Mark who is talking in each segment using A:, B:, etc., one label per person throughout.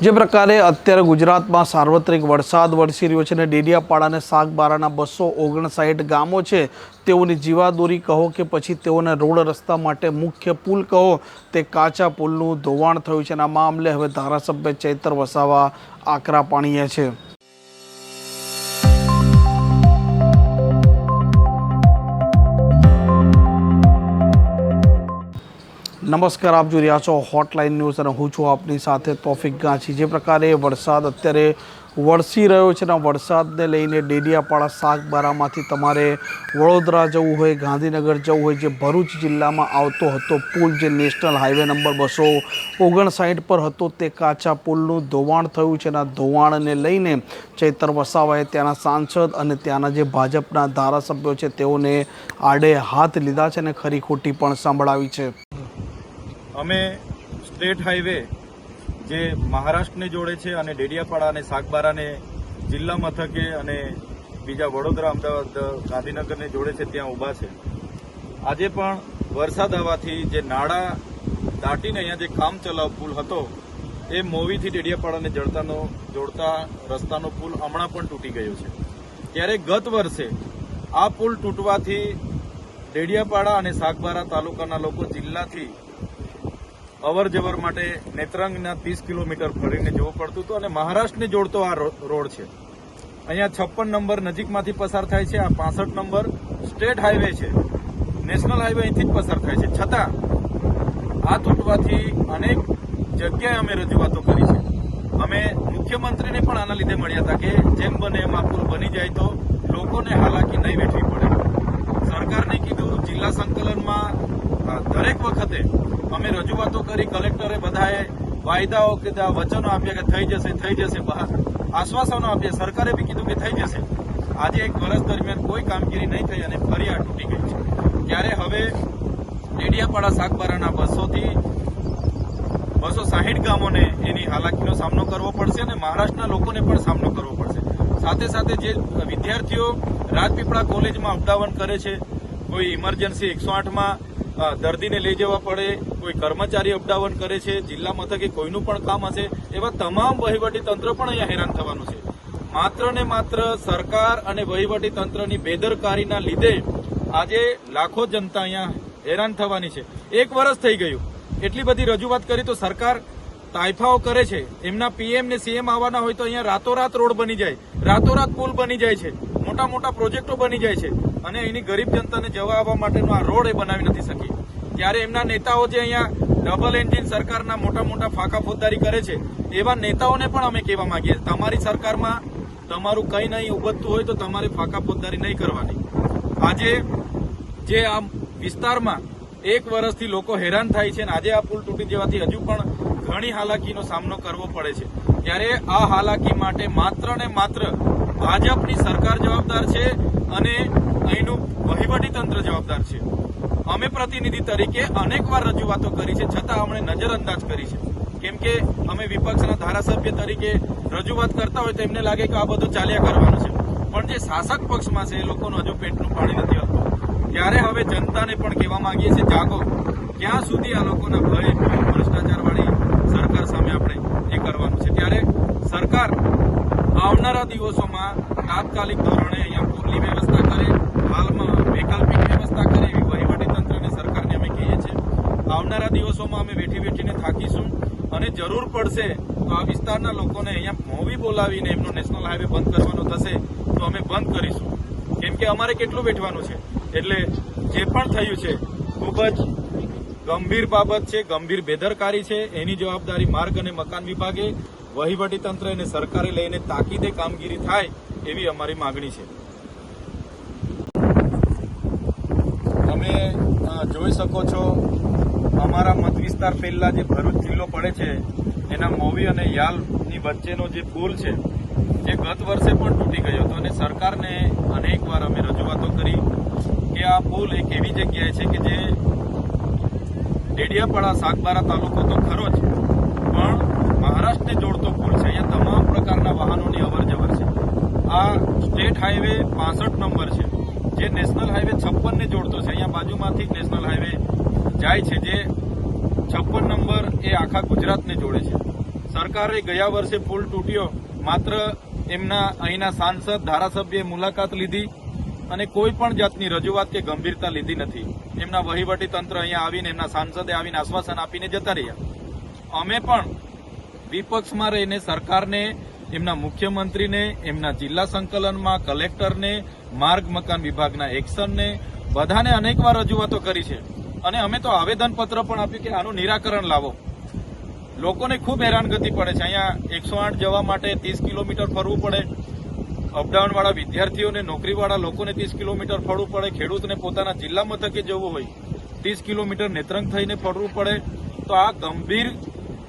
A: જે પ્રકારે અત્યારે ગુજરાતમાં સાર્વત્રિક વરસાદ વરસી રહ્યો છે અને ડેડિયાપાડા અને સાગબારાના બસો ઓગણસાઠ ગામો છે, તેઓની જીવાદોરી કહો કે પછી તેઓને રોડ રસ્તા માટે મુખ્ય પુલ કહો, તે કાચા પુલનું ધોવાણ થયું છે અને આ મામલે હવે ધારાસભ્ય ચૈતર વસાવા આકરા પાણીએ છે. નમસ્કાર, આપ જોઈ રહ્યા છો હોટલાઇન ન્યૂઝ અને હું છું આપની સાથે તોફિક ગાંચી જે પ્રકારે વરસાદ અત્યારે વરસી રહ્યો છે અને વરસાદને લઈને ડેડિયાપાડા સાગબારામાંથી તમારે વડોદરા જવું હોય, ગાંધીનગર જવું હોય, જે ભરૂચ જિલ્લામાં આવતો હતો પુલ, જે નેશનલ હાઈવે નંબર બસો ઓગણસાઠ પર હતો, તે કાચા પુલનું ધોવાણ થયું છે અને ધોવાણને લઈને ચૈતર વસાવાએ ત્યાંના સાંસદ અને ત્યાંના જે ભાજપના ધારાસભ્યો છે, તેઓને આડે હાથ લીધા છે અને ખરી ખોટી પણ સંભળાવી છે.
B: અમે સ્ટેટ હાઈવે જે મહારાષ્ટ્રને જોડે છે અને ડેડિયાપાડા અને સાગબારાને જિલ્લા મથકે અને બીજા વડોદરા, અમદાવાદ, ગાંધીનગરને જોડે છે, ત્યાં ઊભા છે. આજે પણ વરસાદ આવવાથી જે નાળા દાટીને અહીંયા જે કામ ચલાવ પુલ હતો, એ મોવીથી ડેડિયાપાડાને જડતાનો, જોડતા રસ્તાનો પુલ હમણાં પણ તૂટી ગયો છે. ત્યારે ગત વર્ષે આ પુલ તૂટવાથી ડેડિયાપાડા અને સાગબારા તાલુકાના લોકો જિલ્લાથી અવર જવર માટે નેત્રંગના ત્રીસ કિલોમીટર ફરીને જવું પડતું હતું અને મહારાષ્ટ્રને જોડતો આ રોડ છે. અહીંયા છપ્પન નંબર નજીકમાંથી પસાર થાય છે, આ પાસઠ નંબર સ્ટેટ હાઈવે છે. નેશનલ હાઈવે અહીંથી જ પસાર થાય છે. છતાં આ તૂટવાથી અનેક જગ્યાએ અમે રજૂઆતો કરી છે. અમે મુખ્યમંત્રીને પણ આના લીધે મળ્યા હતા કે જેમ બને એમ આ પુલ બની જાય તો લોકોને હાલાકી નહીં વેઠવી પડે. સરકારને કીધું, જિલ્લા સંકલનમાં દરેક વખતે અમે રજૂઆતો કરી, કલેક્ટરે બધાએ વાયદાઓ કે વચનો આપ્યા કે થઈ જશે થઈ જશે આશ્વાસનો આપ્યા, સરકારે બી કીધું કે થઈ જશે. આજે એક વર્ષ દરમિયાન કોઈ કામગીરી નહીં થઈ અને ફરી આ તૂટી ગઈ છે. ત્યારે હવે ડેડિયાપાડા શાકબારાના બસોથી બસો સાહીઠ ગામોને એની હાલાકીનો સામનો કરવો પડશે અને મહારાષ્ટ્રના લોકોને પણ સામનો કરવો પડશે. સાથે સાથે જે વિદ્યાર્થીઓ રાજપીપળા કોલેજમાં અપડાવન કરે છે, કોઈ ઇમરજન્સી એકસો આઠમાં દર્દીને લઈ જવા પડે કોઈ કર્મચારી અપડાવન કરે છે, જિલ્લા મથકે કોઈનું પણ કામ હશે, એવા તમામ વહીવટી તંત્ર પણ અહીંયા હેરાન થવાનું છે. માત્ર ને માત્ર સરકાર અને વહીવટી તંત્રની બેદરકારીના લીધે આજે લાખો જનતા અહીંયા હેરાન થવાની છે. એક વર્ષ થઈ ગયું. એટલી બધી રજૂઆત કરી તો સરકાર તાઇફાઓ કરે છે. એમના પીએમ ને સીએમ આવવાના હોય તો અહીંયા રાતોરાત રોડ બની જાય. રાતોરાત પુલ બની જાય છે. મોટા મોટા પ્રોજેક્ટો બની જાય છે. અને અહીંની ગરીબ જનતાને જવા આવવા માટેનો આ રોડ એ બનાવી નથી શકી. ત્યારે એમના નેતાઓ જે અહીંયા ડબલ એન્જિન સરકારના મોટા મોટા ફાંકા ફોજદારી કરે છે, એવા નેતાઓને પણ અમે કહેવા માંગીએ તમારી સરકારમાં તમારું કંઈ નહીં ઉગતતું હોય તો તમારે ફાંકા ફોજદારી નહીં કરવાની. આજે જે આ વિસ્તારમાં એક વર્ષથી લોકો હેરાન થાય છે અને આજે આ પુલ તૂટી જવાથી હજુ પણ ઘણી હાલાકીનો સામનો કરવો પડે છે. ત્યારે આ હાલાકી માટે માત્ર ને માત્ર ભાજપની સરકાર જવાબદાર છે અને અહીંનું વહીવટી તંત્ર જવાબદાર છે. અમે પ્રતિનિધિ તરીકે અનેકવાર રજૂઆતો કરી છે, છતાં અમને નજરઅંદાજ કરી છે. કેમ કે અમે વિપક્ષના ધારાસભ્ય તરીકે રજૂઆત કરતા હોય તો એમને લાગે કે આ બધું ચાલ્યા કરવાનું છે. પણ જે શાસક પક્ષમાં છે, એ લોકોનું હજુ પેટનું પાણી નથી હોતું ત્યારે હવે જનતાને પણ કહેવા માંગીએ છીએ, જાગો. ક્યાં સુધી આ લોકોના ભય ભ્રષ્ટાચારવાળી સરકાર સામે આપણે એ કરવાનું છે? ત્યારે સરકાર આવનારા દિવસોમાં તાત્કાલિક ધોરણે અહીંયા પૂરની વ્યવસ્થા કરે, હાલમાં વૈકલ્પિક વ્યવસ્થા કરે એવી વહીવટી તંત્રને સરકારને અમે કહીએ છીએ આવનારા દિવસોમાં અમે વેઠી વેઠીને થાકીશું અને જરૂર પડશે તો આ વિસ્તારના લોકોને અહીંયા મોવી બોલાવીને એમનો નેશનલ હાઈવે બંધ કરવાનો થશે તો અમે બંધ કરીશું. કેમ કે અમારે કેટલું વેઠવાનું છે? એટલે જે પણ થયું છે, ખૂબ જ ગંભીર બાબત છે, ગંભીર બેદરકારી છે. એની જવાબદારી માર્ગ અને મકાન વિભાગે, વહીવટી તંત્ર અને સરકારે લઈને તાકીદે કામગીરી થાય એવી અમારી માગણી છે. તમે જોઈ શકો છો અમારા મત વિસ્તાર પહેલા જે ભરૂચ જિલ્લો પડે છે, એના મોવી અને યાલની વચ્ચેનો જે પુલ છે એ ગત વર્ષે પણ તૂટી ગયો હતો અને સરકારને અનેક વાર અમે રજૂઆતો કરી કે આ પુલ એક એવી જગ્યાએ છે કે જે ડેડિયાપાડા સાગબારા તાલુકો તો ખરો જ, પણ મહારાષ્ટ્રને જોડતો પુલ છે. અહીંયા તમામ પ્રકારના વાહનોની અવર જવર છે. આ સ્ટેટ હાઈવે પાસઠ નંબર છે, જે નેશનલ હાઈવે છપ્પનને જોડતો છે. અહીંયા બાજુમાંથી નેશનલ હાઈવે જાય છે, જે એ આખા ગુજરાતને જોડે છે. સરકારે ગયા વર્ષે પુલ તૂટ્યો, માત્ર એમના અહીંના સાંસદ, ધારાસભ્યએ મુલાકાત લીધી અને કોઈ પણ જાતની રજૂઆત કે ગંભીરતા લીધી નથી. એમના વહીવટી તંત્ર અહીંયા આવીને, એમના સાંસદે આવીને આશ્વાસન આપીને જતા રહ્યા. અમે પણ વિપક્ષમાં રહીને, સરકારને, એમના મુખ્યમંત્રીને, એમના જિલ્લા સંકલનમાં, કલેક્ટરને, માર્ગ મકાન વિભાગના એક્શનને બધાને અનેકવાર રજૂઆતો કરી છે. અને અમે તો આવેદનપત્ર પણ આપ્યું કે આનું નિરાકરણ લાવો. લોકોને ખૂબ હેરાનગતિ પડે છે. અહીંયા એકસો આઠ જવા માટે ત્રીસ કિલોમીટર ફરવું પડે. અપડાઉનવાળા વિદ્યાર્થીઓને, નોકરીવાળા લોકોને ત્રીસ કિલોમીટર ફરવું પડે. ખેડૂતને પોતાના જિલ્લા મથકે જવું હોય, ત્રીસ કિલોમીટર નેત્રંગ થઈને ફરવું પડે. તો આ ગંભીર,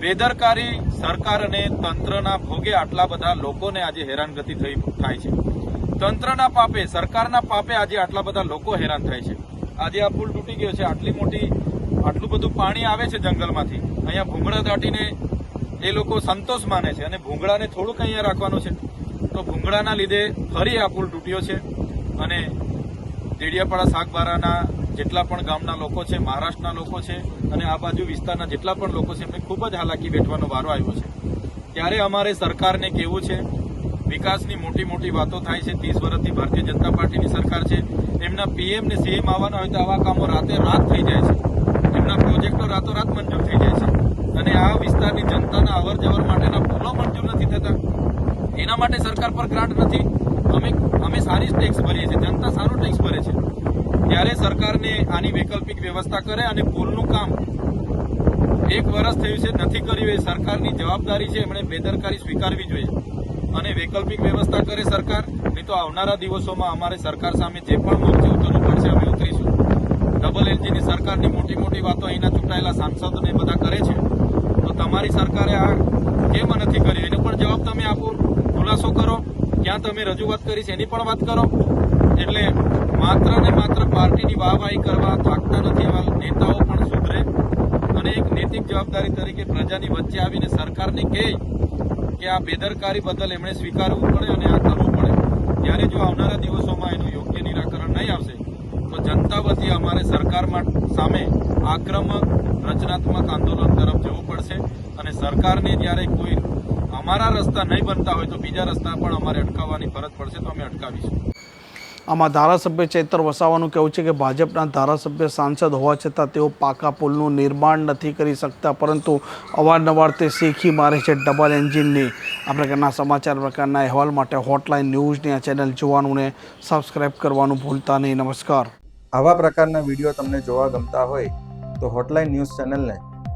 B: બેદરકારી સરકાર અને તંત્રના ભોગે આટલા બધા લોકોને આજે હેરાનગતિ થઈ થાય છે. તંત્રના પાપે, સરકારના પાપે આજે આટલા બધા લોકો હેરાન થાય છે. આજે આ પુલ તૂટી ગયો છે. આટલી મોટી, આટલું બધું પાણી આવે છે જંગલમાંથી. અહીંયા ભૂંગળા દાટીને એ લોકો સંતોષ માને છે અને ભૂંગળાને થોડુંક અહીંયા રાખવાનું છે. તો ભૂંગળાના લીધે ફરી આ પુલ તૂટ્યો છે અને દેડિયાપાડા શાકબારાના જેટલા પણ ગામના લોકો છે, મહારાષ્ટ્રના લોકો છે અને આ બાજુ વિસ્તારના જેટલા પણ લોકો છે, એમને ખૂબ જ હાલાકી વેઠવાનો વારો આવ્યો છે. ત્યારે અમારે સરકારને કેવું છે, વિકાસની મોટી મોટી વાતો થાય છે, ત્રીસ વર્ષથી ભારતીય જનતા પાર્ટીની સરકાર છે, એમના પીએમ ને સીએમ આવવાના હોય તો આવા કામો રાતે રાત થઈ જાય છે. એમના પ્રોજેક્ટો રાતોરાત મંજૂર થઈ જાય છે. અને આ વિસ્તારની જનતાના અવર જવર માટેના પુલો મંજૂર નથી થતા? એના માટે સરકાર પર ગ્રાન્ટ નથી. અમે અમે સારી ટેક્સ ભરીએ છીએ. જનતા સારો ટેક્સ ભરે છે. ત્યારે સરકારને આની વૈકલ્પિક વ્યવસ્થા કરે અને પુલનું કામ એક વર્ષ થયું છે, નથી કર્યું. એ સરકારની જવાબદારી છે. એમણે બેદરકારી સ્વીકારવી જોઈએ. અને વૈકલ્પિક વ્યવસ્થા કરે સરકાર. નહીં તો આવનારા દિવસોમાં અમારે સરકાર સામે જે પણ મોરચે ઉતરવું પડશે, અમે ઉતરીશું. ડબલ એલજીની સરકારની મોટી મોટી વાતો અહીંના ચૂંટાયેલા સાંસદોને બધા કરે છે. તો તમારી સરકારે આ કેમ નથી કર્યું, એનો પણ જવાબ તમે આપો. ખુલાસો કરો. ક્યાં તમે રજૂઆત કરી છે એની પણ વાત કરો. એટલે માત્ર ને માત્ર પાર્ટીની વાહવાહી કરવા થાકતા નથી એવા નેતાઓ પણ સુધરે. અને એક નૈતિક જવાબદારી તરીકે પ્રજાની વચ્ચે આવીને સરકારને કહે કે આ બેદરકારી બદલ એમણે સ્વીકારવું પડે અને આ કરવું પડે. ત્યારે જો આવનારા દિવસોમાં એનું યોગ્ય નિરાકરણ નહીં આવશે, તો જનતા વતી અમારે સરકારમાં સામે આક્રમક, રચનાત્મક આંદોલન તરફ પડશે અને સરકારને જ્યારે કોઈ અમારા રસ્તા નહીં બનતા હોય તો બીજા રસ્તા પણ અમારે અટકાવવાની ફરજ પડશે તો અમે અટકાવીશું.
A: આમાં ધારાસભ્ય ચૈતર વસાવાનું કહેવું છે કે ભાજપના ધારાસભ્ય સાંસદ હોવા છતાં તેઓ પાકા પુલનું નિર્માણ નથી કરી શકતા પરંતુ અવારનવાર તે શીખી મારે છે ડબલ એન્જિનની. આ પ્રકારના સમાચાર પ્રકારના અહેવાલ માટે હોટલાઇન ન્યૂઝની આ ચેનલ જોવાનું ને સબસ્ક્રાઇબ કરવાનું ભૂલતા નહીં. નમસ્કાર.
C: આવા પ્રકારના વીડિયો તમને જોવા ગમતા હોય તો હોટલાઇન ન્યૂઝ ચેનલને